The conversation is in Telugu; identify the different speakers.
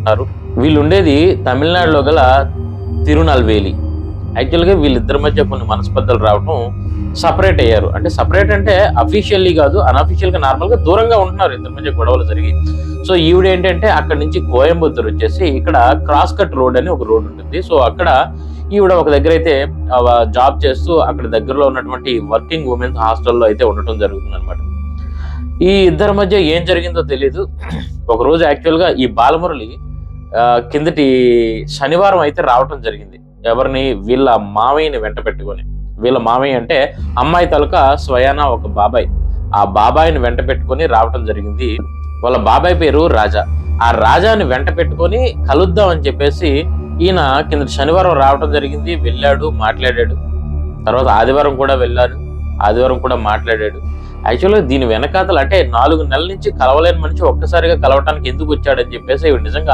Speaker 1: ఉంటున్నారు వీళ్ళు ఉండేది తమిళనాడులో గల తిరునల్వేలి. యాక్చువల్గా వీళ్ళిద్దరి మధ్య కొన్ని మనస్పర్ధలు రావటం సపరేట్ అయ్యారు. అంటే సపరేట్ అంటే అఫీషియల్లీ కాదు అన్అఫీషియల్గా నార్మల్గా దూరంగా ఉంటున్నారు ఇద్దరి మధ్య గొడవలు జరిగి. సో ఈవిడ ఏంటంటే అక్కడ నుంచి కోయంబత్తూర్ వచ్చేసి ఇక్కడ క్రాస్ కట్ రోడ్ అని ఒక రోడ్ ఉంటుంది. సో అక్కడ ఈవిడ ఒక దగ్గర అయితే జాబ్ చేస్తూ అక్కడ దగ్గరలో ఉన్నటువంటి వర్కింగ్ ఉమెన్స్ హాస్టల్లో అయితే ఉండటం జరుగుతుంది అనమాట ఈ ఇద్దరి మధ్య ఏం జరిగిందో తెలియదు ఒకరోజు యాక్చువల్గా ఈ బాలమురళి కిందటి శనివారం అయితే రావటం జరిగింది. ఎవరిని? వీళ్ళ మామయ్యని వెంట పెట్టుకొని. వీళ్ళ మామయ్య అంటే అమ్మాయి తాలూకా స్వయాన ఒక బాబాయ్. ఆ బాబాయిని వెంట పెట్టుకొని రావటం జరిగింది. వాళ్ళ బాబాయ్ పేరు రాజా. ఆ రాజాని వెంట పెట్టుకొని కలుద్దాం అని చెప్పేసి ఈయన కింద శనివారం రావటం జరిగింది. వెళ్ళాడు మాట్లాడాడు. తర్వాత ఆదివారం కూడా వెళ్ళాడు ఆదివారం కూడా మాట్లాడాడు. యాక్చువల్గా దీని వెనకాతలు అంటే నాలుగు నెలల నుంచి కలవలేని మనిషి ఒక్కసారిగా కలవటానికి ఎందుకు వచ్చాడని చెప్పేసి నిజంగా